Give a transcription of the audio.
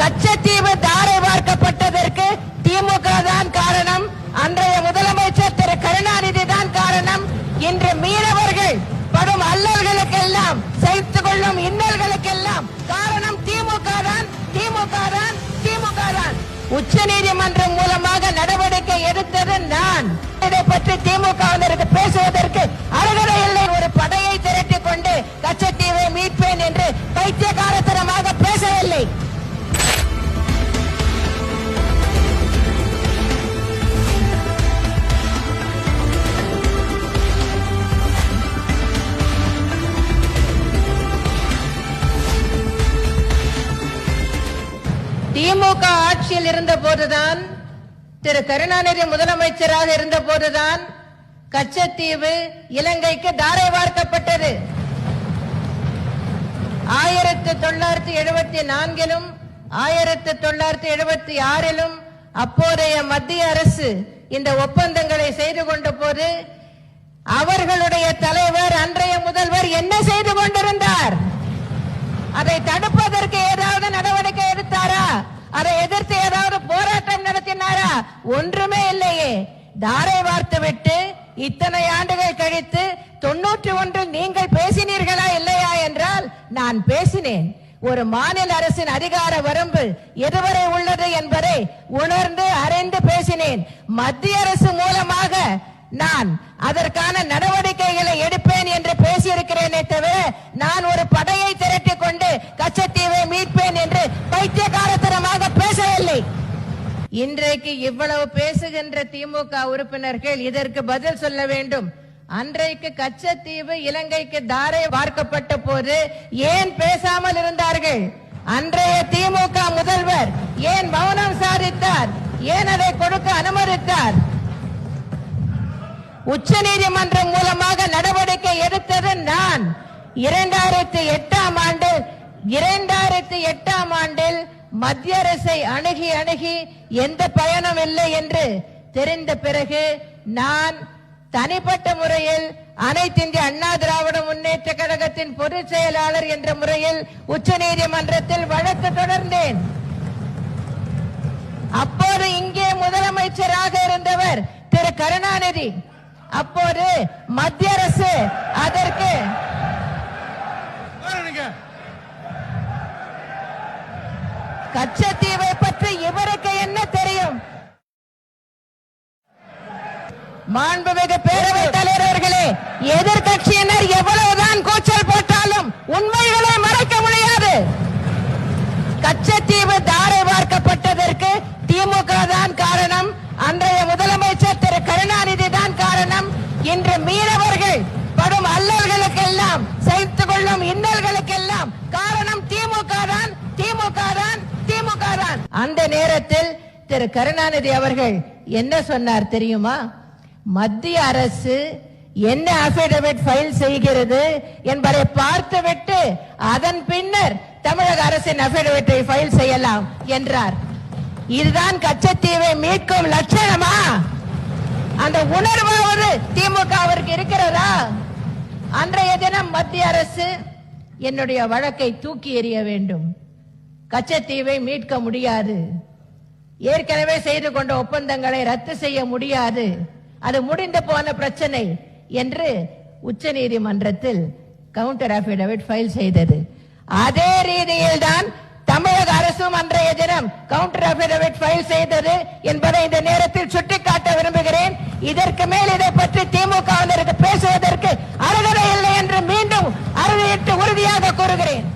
கச்சத்தீவு தாரை பார்க்கப்பட்டதற்கு திமுக தான் காரணம். அன்றைய முதலமைச்சர் திரு கருணாநிதி தான் காரணம். இன்று மீனவர்கள் படும் அல்லல்களுக்கெல்லாம் சேர்த்துக் கொள்ளும் இன்னல்களுக்கெல்லாம் காரணம் திமுக தான் திமுக தான் திமுக தான். உச்ச நீதிமன்றம் மூலமாக நடவடிக்கை எடுத்தது நான். இதை பற்றி திமுக பேசுவதற்கு அருகதை திமுக ஆட்சியில் இருந்த போதுதான் திரு கருணாநிதி முதலமைச்சராக இருந்த போதுதான் கச்சத்தீவு இலங்கைக்கு தாரை வார்க்கப்பட்டது. ஆயிரத்தி தொள்ளாயிரத்தி எழுபத்தி நான்கிலும் ஆயிரத்தி தொள்ளாயிரத்தி எழுபத்தி ஆறிலும் அப்போதைய மத்திய அரசு இந்த ஒப்பந்தங்களை செய்து கொண்ட போது அவர்களுடைய தலைவர் அன்றைய முதல்வர் என்ன செய்து கொண்டிருந்தார்? ஒன்றுமே இல்லையே. தாரை வார்த்து விட்டு இத்தனை ஆண்டுகள் கழித்து தொன்னூற்றி ஒன்றில் நீங்கள் பேசினீர்களா இல்லையா என்றால் நான் பேசினேன். ஒரு மாநில அரசின் அதிகார வரம்பு எதுவரை உள்ளது என்பதை உணர்ந்து அறிந்து பேசினேன். மத்திய அரசு மூலமாக நான் அதற்கான நடவடிக்கைகளை எடுப்பேன் என்று பேசியிருக்கிறேனே தவிர நான் ஒரு படையை திரட்டிக் கொண்டு கச்சத்தீவை மீட்பேன் என்று பைத்தியகாரத்தனமாக பேசவில்லை இன்றைக்கு இவ்வளவு பேசுகின்ற திமுக உறுப்பினர்கள் இதற்கு பதில் சொல்ல வேண்டும். அன்றைக்கு கச்சத்தீவு இலங்கைக்கு தாரை பார்க்கப்பட்ட போது ஏன் பேசாமல் இருந்தார்கள்? அன்றைய திமுக முதல்வர் ஏன் மௌனம் சாதித்தார்? ஏன் அதை கொடுக்க அனுமதித்தார்? உச்ச நீதிமன்றம் மூலமாக நடவடிக்கை எடுத்தது நான். இரண்டாயிரத்தி எட்டாம் ஆண்டு இரண்டாயிரத்தி எட்டாம் ஆண்டில் மத்திய அரசை அணுகி அணுகி எந்த பயனும் இல்லை என்று தெரிந்த பிறகு நான் தனிப்பட்ட முறையில் அனைத்து இந்திய அண்ணா திராவிட முன்னேற்ற கழகத்தின் பொதுச் செயலாளர் என்ற முறையில் உச்ச நீதிமன்றத்தில் வழக்கு தொடர்ந்தேன். அப்போது இங்கே முதலமைச்சராக இருந்தவர் திரு கருணாநிதி. அப்போது மத்திய அரசு அதற்கு கச்சத்தீவை பற்றி இவருக்கு என்ன தெரியும் மாண்புமிகு பேரவைத் தலைவர் அவர்களே எதிர்கட்சியினர் எவ்வளவுதான் கூச்சல் போட்டாலும் உண்மைகளை மறைக்க முடியாது. கச்சத்தீவு தாரை பார்க்கப்பட்டதற்கு திமுக தான் காரணம் அன்றைய முதலமைச்சர் திரு கருணாநிதி தான் காரணம். இன்று மீனவர்கள் படும் அல்லல்களுக்கெல்லாம் சகித்துக் கொள்ளும் இன்னல்களுக்கெல்லாம் காரணம் திமுக தான் திமுக தான் திமுக தான். அந்த நேரத்தில் திரு கருணாநிதி அவர்கள் என்ன சொன்னார் தெரியுமா? மத்திய அரசு என்ன அபிடவிட் ஃபைல் செய்கிறது என்பதை பார்த்துவிட்டு அதன் பின்னர் தமிழக அரசின் அபிடவிட்டை ஃபைல் செய்யலாம் என்றார். இதுதான் கச்சத்தீவை மீட்கும் லட்சணமா? அந்த உணர்வாவது அவருக்கு இருக்கிறதா? அன்றைய தினம் மத்திய அரசு என்னுடைய வழக்கை தூக்கி எறிய வேண்டும். கச்சத்தீவை மீட்க முடியாது. ஏற்கனவே செய்து கொண்ட ஒப்பந்தங்களை ரத்து செய்ய முடியாது. அது முடிந்து போன பிரச்சனை என்று உச்ச நீதிமன்றத்தில் கவுண்டர் அபிடவிட் ஃபைல் செய்தது. அதே ரீதியில் தான் தமிழக அரசும் அன்றைய தினம் கவுண்டர் அபிடவிட் ஃபைல் செய்தது என்பதை இந்த நேரத்தில் சுட்டிக்காட்ட விரும்புகிறேன். இதற்கு மேல் இதை பற்றி திமுகவினருக்கு பேசுவதற்கு அருகதை இல்லை என்று மீண்டும் அறுதியிட்டு உறுதியாக கூறுகிறேன்.